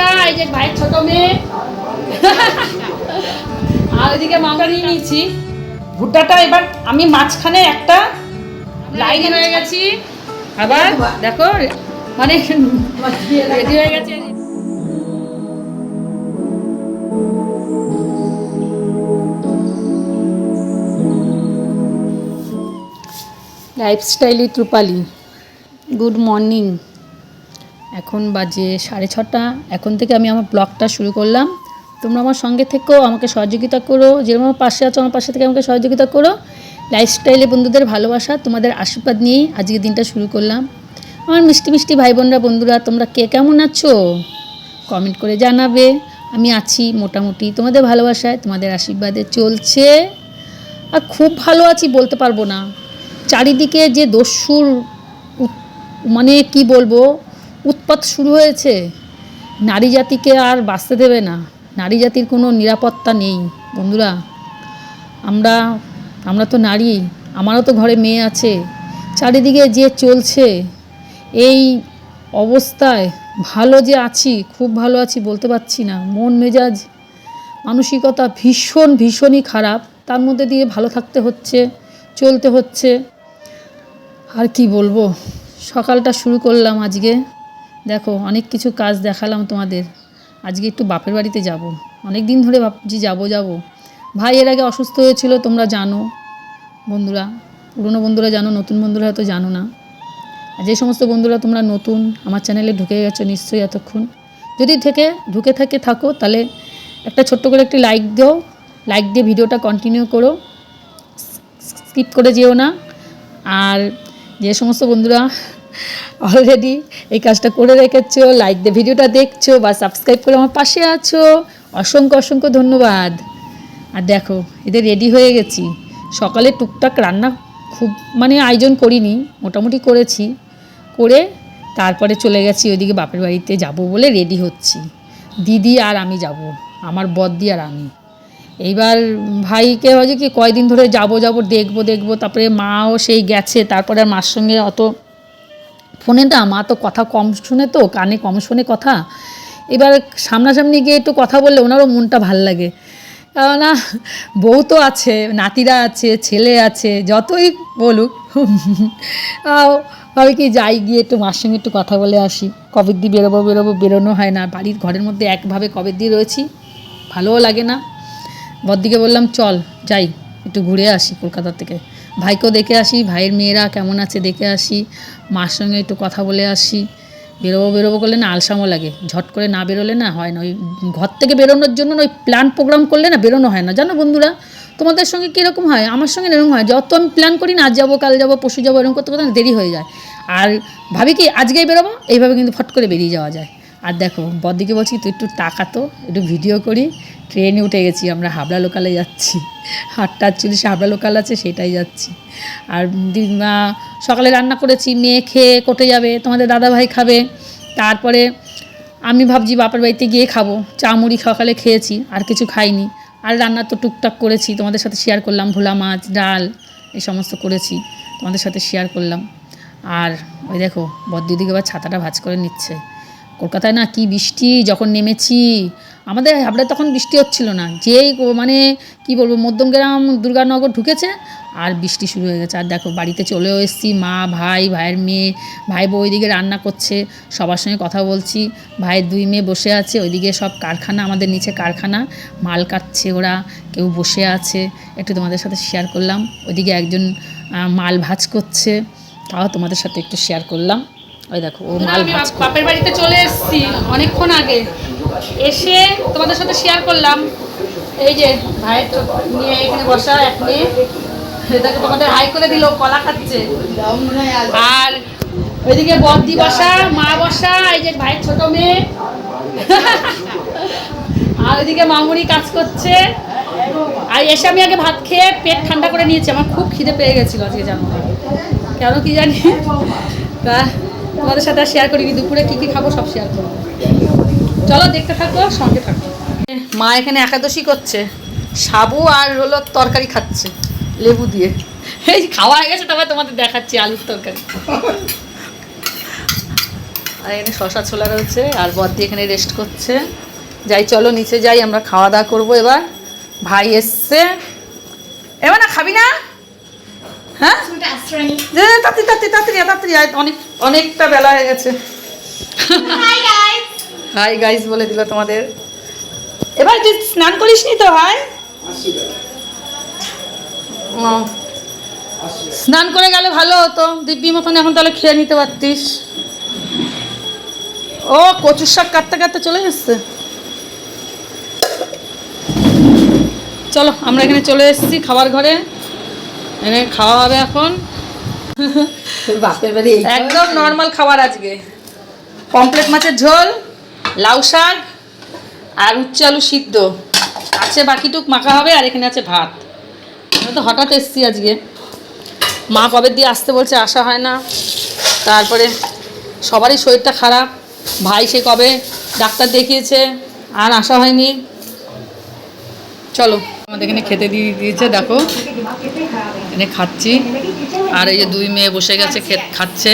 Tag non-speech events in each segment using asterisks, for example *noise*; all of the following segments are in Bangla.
বসা এই যে ভাইয়ের ছোট মেয়ে। আর ওইদিকে মামা নিয়ে নিয়েছি। ভুট্টাটা এবার আমি মাঝখানে একটা লাইন হয়ে গেছি। আবার দেখো মানে রেডি হয়ে গেছে। Lifestyle with Rupali good morning এখন বাজে সাড়ে ছটা। এখন থেকে আমি আমার ব্লগটা শুরু করলাম। তোমরা আমার সঙ্গে থেকেও আমাকে সহযোগিতা করো। যেরকম আমার পাশে আছো, আমার পাশে থেকে আমাকে সহযোগিতা করো। লাইফস্টাইলে বন্ধুদের ভালোবাসা, তোমাদের আশীর্বাদ নিয়েই আজকে দিনটা শুরু করলাম। আমার মিষ্টি মিষ্টি ভাই বোনরা বন্ধুরা, তোমরা কে কেমন আছো? কমেন্ট করে জানাবে। আমি আছি মোটামুটি তোমাদের ভালোবাসায়, তোমাদের আশীর্বাদে চলছে। আর খুব ভালো আছি বলতে পারব না। চারিদিকে যে দস্যুর মানে কি বলব উৎপাত শুরু হয়েছে, নারী জাতিকে আর বাঁচতে দেবে না। নারী জাতির কোনো নিরাপত্তা নেই, বন্ধুরা। আমরা আমরা তো নারী, আমারও তো ঘরে মেয়ে আছে। চারিদিকে যে চলছে, এই অবস্থায় ভালো যে আছি, খুব ভালো আছি বলতে পারছি না। মন মেজাজ, মানসিকতা ভীষণ, ভীষণই খারাপ। তার মধ্যে দিয়ে ভালো থাকতে হচ্ছে, চলতে হচ্ছে। আর কি বলব? সকালটা শুরু করলাম আজকে। দেখো, অনেক কিছু কাজ দেখালাম তোমাদের। আজকে একটু বাপের বাড়িতে যাব। অনেক দিন ধরে ভাবছি যাব যাব। ভাই এর আগে অসুস্থ হয়েছিল, তোমরা জানো। বন্ধুরা, পুরনো বন্ধুরা জানো, নতুন বন্ধুরা হয়তো জানো না। যে সমস্ত বন্ধুরা তোমরা নতুন, আমার চ্যানেলে ঢুকে গেছো নিশ্চয়ই এতক্ষণ। যদি থেকে, ঢুকে থাকে, থাকো, তাহলে একটা ছোট্ট করে একটি লাইক দাও। লাইক দিয়ে ভিডিওটা কন্টিনিউ করো। স্কিপ করে যেও না। আর যে সমস্ত বন্ধুরা অলরেডি এই কাজটা করে রেখেছো লাইক দিয়ে ভিডিওটা দেখছ বা সাবস্ক্রাইব করে আমার পাশে আছো। অসংখ্য অসংখ্য ধন্যবাদ। আর দেখো, এদের রেডি হয়ে গেছি। সকালে টুকটাক রান্না খুব মানে আয়োজন করিনি, মোটামুটি করেছি। করে তারপরে চলে গেছি, ওইদিকে বাপের বাড়িতে যাব বলে রেডি হচ্ছি। দিদি আর আমি যাব, আমার বদ্দি আর আমি। এইবার ভাইকে হয়েছে কি কয়দিন ধরে যাব যাব, দেখব দেখব, তারপরে মাও সেই গেছে, তারপরে আর মার সঙ্গে অত ফোনে না মা তো কথা কম শুনে তো, কানে কম শোনে কথা। এবার সামনাসামনি গিয়ে একটু কথা বললে ওনারও মনটা ভালো লাগে। কেননা, বউ তো আছে, নাতিরা আছে, ছেলে আছে, যতই বলুক। ভাবে কি যাই গিয়ে একটু মার সঙ্গে একটু কথা বলে আসি। কবে দিয়ে বেরোবো বেরোবো, বেরোনো হয় না। বাড়ির ঘরের মধ্যে একভাবে কবে দিয়ে রয়েছি, ভালোও লাগে না। বদ্দিকে বললাম, চল যাই, একটু ঘুরে আসি কলকাতা থেকে। ভাইকেও দেখে আসি, ভাইয়ের মেয়েরা কেমন আছে দেখে আসি। মার সঙ্গে একটু কথা বলে আসি। বেরোবো বেরোবো করলে না আলসামও লাগে। ঝট করে না বেরোলে না হয় না। ওই ঘর থেকে বেরোনোর জন্য ওই প্ল্যান প্রোগ্রাম করলে না বেরোনো হয় না। জানো বন্ধুরা, তোমাদের সঙ্গে কীরকম হয়? আমার সঙ্গে এরকম হয়। যত আমি প্ল্যান করি না, আজ যাব, কাল যাব পশু যাব, এরকম করতে করতে দেরি হয়ে যায়। আর ভাবি কি, আজকেই বেরোবো? এইভাবে কিন্তু ফট করে বেরিয়ে যাওয়া যায়। আর দেখো বদিকে বলছি, তুই একটু তাকাতো একটু ভিডিও করি। ট্রেনে উঠে গেছি আমরা, হাবড়া লোকালে যাচ্ছি। আটটা আটচল্লিশে হাবড়া লোকাল আছে, সেটাই যাচ্ছি। আর সকালে রান্না করেছি, মেয়ে খেয়ে কোটে যাবে, তোমাদের দাদাভাই খাবে। তারপরে আমি ভাবছি বাপের বাড়িতে গিয়ে খাব। চা মুড়ি সকালে খেয়েছি, আর কিছু খাইনি। আর রান্না তো টুকটাক করেছি, তোমাদের সাথে শেয়ার করলাম, ভোলা মাছ, ডাল, এই সমস্ত করেছি, তোমাদের সাথে শেয়ার করলাম। আর ওই দেখো বদ্যুদিকে আবার ছাতাটা ভাজ করে নিচ্ছে। কলকাতায় না কি বৃষ্টি, যখন নেমেছি, আমাদের হাবড়ায় তখন বৃষ্টি হচ্ছিল না। যেই মানে কি বলব মধ্যমগ্রাম দুর্গানগর ঢুকেছে, আর বৃষ্টি শুরু হয়ে গেছে। আর দেখো, বাড়িতে চলেও এসেছি, মা, ভাই, ভাইয়ের মেয়ে ভাই বউ ওইদিকে রান্না করছে, সবার সঙ্গে কথা বলছি, ভাইয়ের দুই মেয়ে বসে আছে, ওইদিকে সব কারখানা, আমাদের নিচে কারখানা, মাল কাটছে ওরা, কেউ বসে আছে, একটু তোমাদের সাথে শেয়ার করলাম। ওইদিকে একজন মাল ভাজ করছে, তাও তোমাদের সাথে একটু শেয়ার করলাম। ওই দেখো ও মাল। বাপের বাড়িতে চলে এসেছি অনেকক্ষণ আগে। এসে তোমাদের সাথে শেয়ার করলাম। এই যে ভাইয়ের চোখ নিয়ে এখানে বসা এক মেয়ে। এটাকে তোমাদের হাই করে দিল কলা খাচ্ছে। আর ওইদিকে বদ্দি বসা মা বসা এই যে ভাইয়ের ছোট মেয়ে। আর ওইদিকে মামুনি কাজ করছে। আর এসে আমি আগে ভাত খেয়ে পেট ঠান্ডা করে নিয়েছি আমার খুব খিদে পেয়ে গেছিল আজকে জানো। কেন কি জানি? তা তোমাদের সাথে শেয়ার করিনি, দুপুরে কী কী খাব সব শেয়ার করব। চলো দেখতে থাকো সঙ্গে থাকো। মা এখানে একাদশী করছে। সাবু আর হলো তরকারি খাচ্ছে, লেবু দিয়ে। এই খাওয়া হয়ে গেছে তবে তোমাদের দেখাচ্ছি আলুর তরকারি। আর এখানে শশা ছোলা রয়েছে, আর বদ্দি এখানে রেস্ট করছে। যাই, চলো নিচে যাই, আমরা খাওয়া দাওয়া করব এবার। ভাই এসছে। এবার না, খাবি না? হ্যাঁ? তাড়াতাড়ি তাড়াতাড়ি তাড়াতাড়ি আয়, তাড়াতাড়ি আয়, অনেক অনেকটা বেলা হয়ে গেছে। হাই গাইস বলে দিল তোমাদের। এবার তুই স্নান করিস নি তো ভাই ও, স্নান করে গেলে ভালো হতো। দিব্যি মতন এখন তাহলে খেয়ে নিতে পারতিস। ও কচুর শাক কাটতে কাটতে চলে এসছে। চলো আমরা এখানে চলে এসেছি খাবার ঘরে। এখানে খাওয়া হবে এখন। বাপের বাড়ি একদম নর্মাল খাবার আজকে। পমপ্লেট মাছের ঝোল লাউ শাক আর উচ্চ আলু সিদ্ধ। আছে বাকিটুক মাখা হবে আর এখানে আছে ভাত। আমি তো হঠাৎ এসছি আজকে। মা কবে দিয়ে আসতে বলছে আসা হয় না। তারপরে সবারই শরীরটা খারাপ। ভাই সে কবে? ডাক্তার দেখিয়েছে আর আসা হয়নি। চলো। আমাদের এখানে খেতে দিয়ে দিয়েছে, দেখো। এখানে খাচ্ছি। আর এই যে দুই মেয়ে বসে গেছে খাচ্ছে।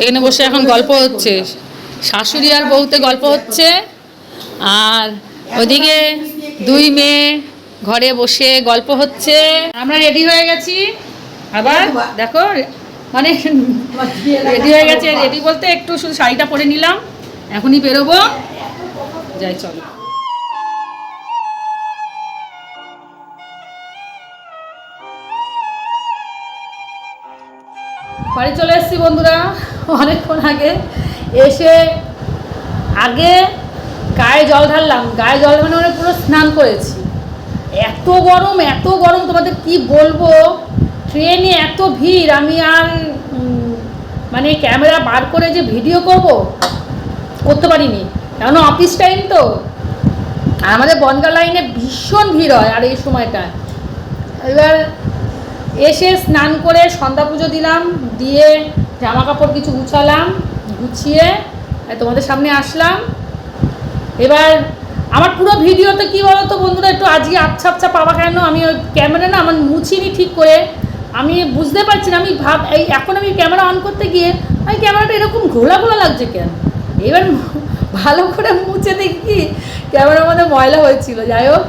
এখানে বসে এখন গল্প হচ্ছে। শাশুড়ি আর বউতে গল্প হচ্ছে। আর ওদিকে দুই মেয়ে ঘরে বসে গল্প হচ্ছে। আমরা রেডি হয়ে গেছি। আবার দেখো মানে রেডি হয়ে গেছে রেডি বলতে একটু শুধু শাড়িটা পরে নিলাম। এখনই বেরোবো। যাই, চলো। বাড়ি চলে এসেছি বন্ধুরা। অনেকক্ষণ আগে এসে আগে গায়ে জল ঢাললাম। গায়ে জল মানে মানে পুরো স্নান করেছি। এত গরম এত গরম, তোমাদের কি বলব? ট্রেনে এত ভিড়, আমি আর মানে ক্যামেরা বার করে যে ভিডিও করব, করতে পারিনি। কেন অফিস টাইম তো। আমাদের বনগা লাইনে ভীষণ ভিড় হয় আর এই সময়টা এবার এসে স্নান করে সন্ধ্যা পুজো দিলাম, দিয়ে জামা কাপড় কিছু গুছালাম, গুছিয়ে তোমাদের সামনে আসলাম। এবার আমার পুরো ভিডিওতে কি বলো তো বন্ধুরা, একটু আজকে আচ্ছা আচ্ছা পাওয়া কেন? আমি ওই ক্যামেরা না আমার মুছিনি ঠিক করে। আমি বুঝতে পারছি না, আমি ভাব, এই এখন আমি ক্যামেরা অন করতে গিয়ে আমি ক্যামেরাটা এরকম ঘোলা ঘোলা লাগছে কেন? এবার ভালো করে মুছে দেখি ক্যামেরার মধ্যে ময়লা হয়েছিল। যাই হোক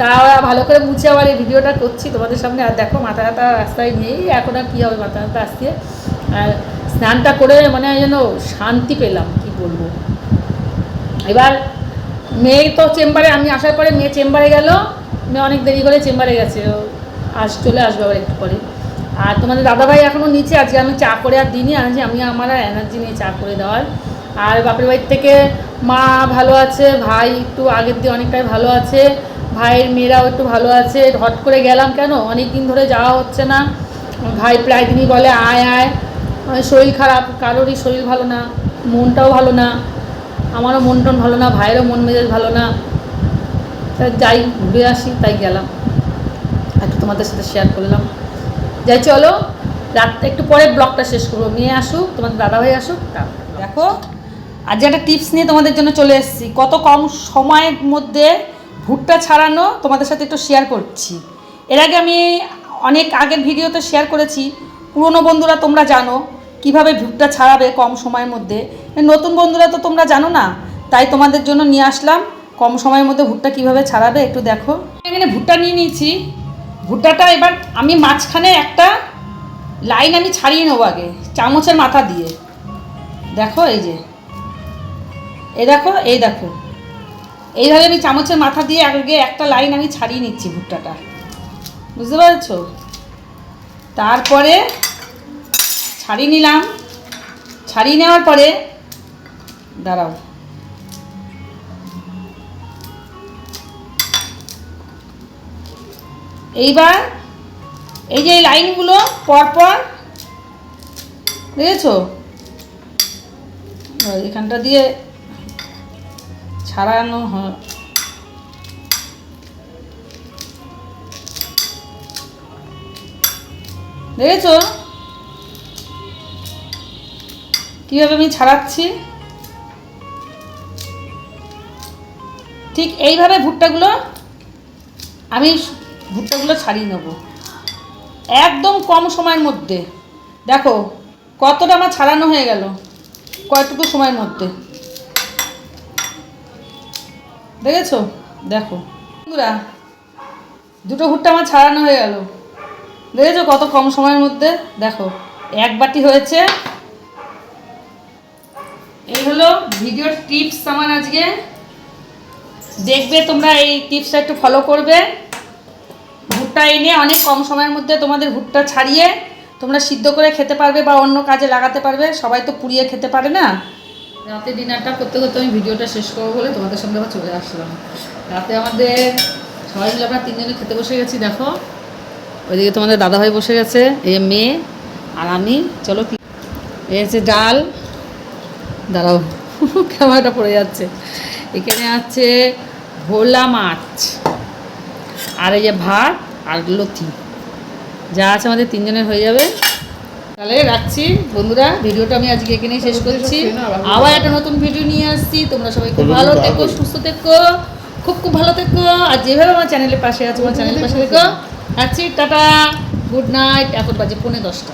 তা ভালো করে মুছে আবার এই ভিডিওটা করছি। তোমাদের সামনে আর দেখো, মাথা ব্যথা রাস্তায় নেই। এখন আর কী হবে? মাথা ব্যথা আসছে। আর স্নানটা করে মানে যেন শান্তি পেলাম, কি বলব? এবার মেয়ে তো চেম্বারে, আমি আসার পরে মেয়ে চেম্বারে গেল। মেয়ে অনেক দেরি করে চেম্বারে গেছে। আজ চলে আসবে আবার একটু পরে। আর তোমাদের দাদাভাই এখনও নিচে আছে আমি চা করে আর দিনই আনছি আমি আমার আর এনার্জি নিয়ে চা করে দেওয়ার। আর বাপের বাড়ির থেকে মা ভালো আছে, ভাই একটু আগের দিয়ে অনেকটাই ভালো আছে। ভাইয়ের মেয়েরাও একটু ভালো আছে, হট করে গেলাম কেন? অনেক দিন ধরে যাওয়া হচ্ছে না। ভাই প্রায় দিনই বলে, আয় আয়। শরীর খারাপ, কারোরই শরীর ভালো না, মনটাও ভালো না, আমারও মন টন ভালো না, ভাইয়েরও মন মেজাজ ভালো না। যাই, ঘুরে আসি, তাই গেলাম। একটু তোমাদের সাথে শেয়ার করলাম। যাই, চলো রাতটা একটু পরে ব্লগটা শেষ করব। মেয়ে আসুক, তোমাদের দাদাভাই আসুক তারপর দেখো। আজ একটা টিপস নিয়ে তোমাদের জন্য চলে এসেছি। কত কম সময়ের মধ্যে ভুট্টা ছাড়ানো তোমাদের সাথে একটু শেয়ার করছি। এর আগে আমি অনেক আগের ভিডিওতে শেয়ার করেছি, পুরনো বন্ধুরা তোমরা জানো কীভাবে ভুট্টা ছাড়াবে কম সময়ের মধ্যে। নতুন বন্ধুরা তো তোমরা জানো না, তাই তোমাদের জন্য নিয়ে আসলাম। কম সময়ের মধ্যে ভুট্টা কীভাবে ছাড়াবে একটু দেখো। এখানে ভুট্টা নিয়ে নিয়েছি। ভুট্টাটা এবার আমি মাঝখানে একটা লাইন আমি ছাড়িয়ে নেব আগে, চামচের মাথা দিয়ে। দেখো এই যে। এই দেখো এই দেখো। এইভাবে আমি চামচের মাথা দিয়ে আগে একটা লাইন আমি ছাড়িয়ে নিচ্ছি ভুট্টাটা। বুঝতে পারছ? তারপরে ছাড়িয়ে নিলাম। ছাড়িয়ে নেওয়ার পরে দাঁড়াও। এইবার এই যে লাইনগুলো পরপর, বুঝেছ? এখানটা দিয়ে ছাড়ানো দেখেছ? কীভাবে আমি ছাড়াচ্ছি? ঠিক এইভাবে ভুট্টাগুলো, আমি ভুট্টাগুলো ছাড়িয়ে নেব। একদম কম সময়ের মধ্যে। দেখো, কতটা আমার ছাড়ানো হয়ে গেল। কয়টুকু সময়ের মধ্যে? দেখেছ? দেখো। বন্ধুরা, দুটো ভুট্টা আমার ছাড়ানো হয়ে গেল। দেখেছ কত কম সময়ের মধ্যে? দেখো, এক বাটি হয়েছে। এই হলো ভিডিওর টিপস আমার আজকে। দেখবে তোমরা এই টিপসটা একটু ফলো করবে। ভুট্টা এনে অনেক কম সময়ের মধ্যে তোমাদের ভুট্টা ছাড়িয়ে তোমরা সিদ্ধ করে খেতে পারবে বা অন্য কাজে লাগাতে পারবে। সবাই তো পুড়িয়ে খেতে পারে না। রাতে ডিনারটা করতে করতে আমি ভিডিওটা শেষ করব বলে তোমাদের সঙ্গে আবার চলে আসলাম। রাতে আমাদের সবাই মিলে আমরা তিনজনে খেতে বসে গেছি, দেখো। ওইদিকে তোমাদের দাদাভাই বসে গেছে যে মেয়ে আর আমি। চলো কি? এই হচ্ছে ডাল। দাঁড়াও, *laughs* ক্যামেরাটা পড়ে যাচ্ছে। এখানে আছে ভোলা মাছ আর এই যে ভাত আর লথি যা আছে আমাদের তিনজনের হয়ে যাবে। তাহলে রাখছি। বন্ধুরা ভিডিওটা আমি আজকে এখানেই শেষ করছি। আবার একটা নতুন ভিডিও নিয়ে আসছি। তোমরা সবাই খুব ভালো থেকো। সুস্থ থেকো খুব খুব ভালো থেকো। আর যেভাবে আমার চ্যানেলের পাশে আছে আমার চ্যানেলের পাশে থেকো। রাখছি টাটা গুড নাইট। এখন বাজে পৌনে দশটা।